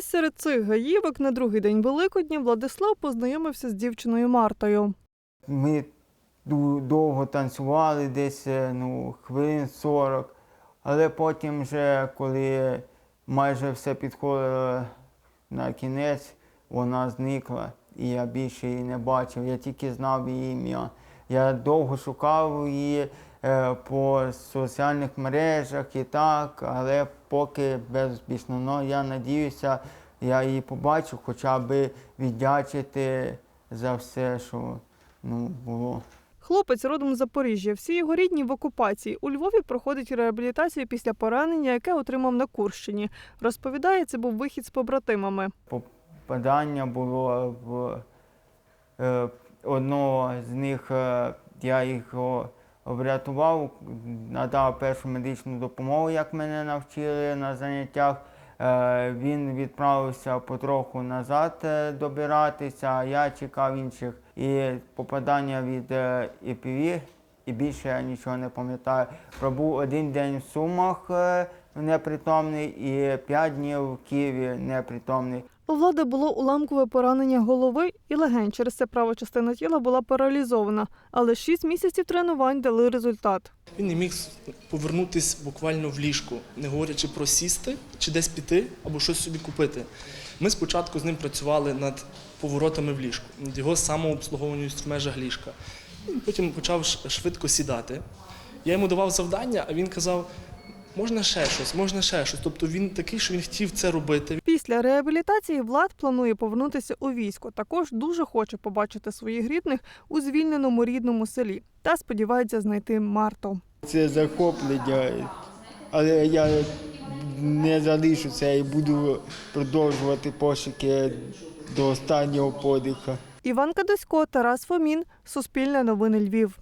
серед цих гаївок на другий день Великодня Владислав познайомився з дівчиною Мартою. Ми довго танцювали, десь е, ну, хвилин 40, але потім, вже, коли майже все підходило на кінець, вона зникла, і я більше її не бачив. Я тільки знав її ім'я. Я довго шукав її по соціальних мережах і так, але поки безуспішно. Но я надіюся, я її побачу, хоча б віддячити за все, що ну, було. Хлопець родом з Запоріжжя. Всі його рідні в окупації. У Львові проходить реабілітацію після поранення, яке отримав на Курщині. Розповідає, це був вихід з побратимами. Попадання було в е, одного з них, е, я його врятував, надав першу медичну допомогу, як мене навчили на заняттях. Е, Він відправився потроху назад е, добиратися, а я чекав інших. І попадання від е, ІПВ, і більше я нічого не пам'ятаю. Пробув один день в Сумах непритомний і п'ять днів в Києві непритомний. У влади було уламкове поранення голови і легень. Через це права частина тіла була паралізована. Але шість місяців тренувань дали результат. Він не міг повернутися буквально в ліжку, не говорячи про сісти чи десь піти або щось собі купити. Ми спочатку з ним працювали над поворотами в ліжку, над його самообслуговуваністю в межах ліжка. Він потім почав швидко сідати. Я йому давав завдання, а він казав, можна ще щось, можна ще щось. Тобто він такий, що він хотів це робити. Після реабілітації Влад планує повернутися у військо. Також дуже хоче побачити своїх рідних у звільненому рідному селі та сподівається знайти Марту. Це захоплення, але я не залишуся і буду продовжувати пошуки до останнього подиха. Іван Кадосько, Тарас Фомін, Суспільне новини Львів.